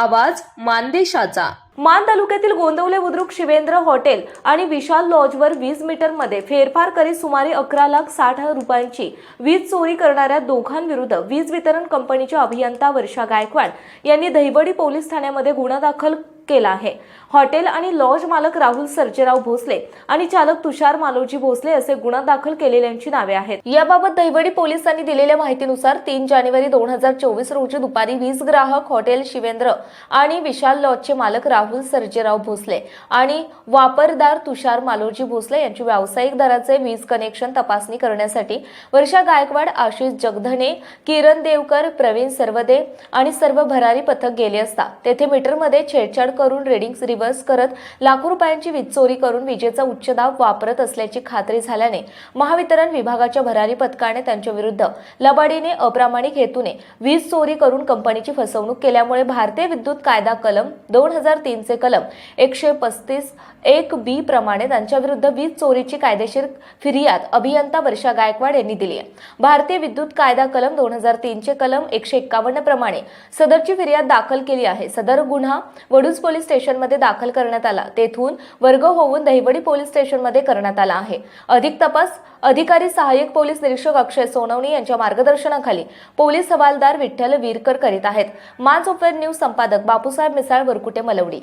आवाज मानदेशाचा. मान तालुक्यातील गोंदवले बुद्रुक शिवेंद्र हॉटेल आणि विशाल लॉजवर वीज मीटरमध्ये फेरफार करीत सुमारे अकरा लाख साठ हजार रुपयांची वीज चोरी करणाऱ्या दोघांविरुद्ध वीज वितरण कंपनीच्या अभियंता वर्षा गायकवाड यांनी दहिवडी पोलीस ठाण्यामध्ये गुन्हा दाखल केला आहे. हॉटेल आणि लॉज मालक राहुल सर्जेराव भोसले आणि चालक तुषार मालोजी भोसले असे गुन्हा दाखल केलेल्यांची नावे आहेत. याबाबत दहिवडी पोलिसांनी दिलेल्या माहितीनुसार तीन जानेवारी दोन हजार चोवीस रोजी दुपारी वीज ग्राहक हॉटेल शिवेंद्र आणि विशाल लॉजचे मालक राहुल सर्जेराव भोसले आणि वापरदार तुषार मालोजी भोसले यांची व्यावसायिक दराचे वीज कनेक्शन तपासणी करण्यासाठी वर्षा गायकवाड आशिष जगधने किरण देवकर प्रवीण सर्वदे आणि सर्व भरारी पथक गेले असता. तेथे मीटरमध्ये छेडछाड करून रेडिंग्स रिव्हर्स करत लाखो रुपयांची वीज चोरी करून विजेचा उच्च दाब वापरत असल्याची खात्री झाल्याने महावितरण विभागाच्या भरारी पथकाने त्यांच्याविरुद्ध लबाडीने अप्रामाणिक हेतूने वीज चोरी करून कंपनीची फसवणूक केल्यामुळे भारतीय विद्युत कायदा कलम दोन हजार तीनचे कलम एकशे पस्तीस एक बी प्रमाणे त्यांच्या विरुद्ध वीज चोरीची कायदेशीर फिर्याद अभियंता वर्षा गायकवाड यांनी दिली आहे. भारतीय विद्युत कायदा कलम दोन हजार तीनचे कलम एकशे एक्कावन्न प्रमाणे सदरची फिर्याद दाखल केली आहे. सदर गुन्हा वडूज पोलीस स्टेशनमध्ये दाखल करण्यात आला. तेथून वर्ग होऊन दहिवडी पोलीस स्टेशनमध्ये करण्यात आला आहे. अधिक तपास अधिकारी सहाय्यक पोलीस निरीक्षक अक्षय सोनवणी यांच्या मार्गदर्शनाखाली पोलीस हवालदार विठ्ठल वीरकर करीत आहेत. मान सॉफ्टवेअर न्यूज संपादक बापूसाहेब मिसाळ वरकुटे मलवडी.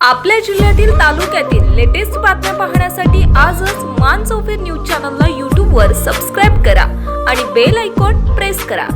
आपल्या जिल्ह्यातील तालुक्यातील लेटेस्ट बातम्या पाहण्यासाठी आजच मान सॉफ्टवेअर न्यूज चॅनलला यूट्यूबवर सबस्क्राईब करा आणि बेल आयकॉन प्रेस करा.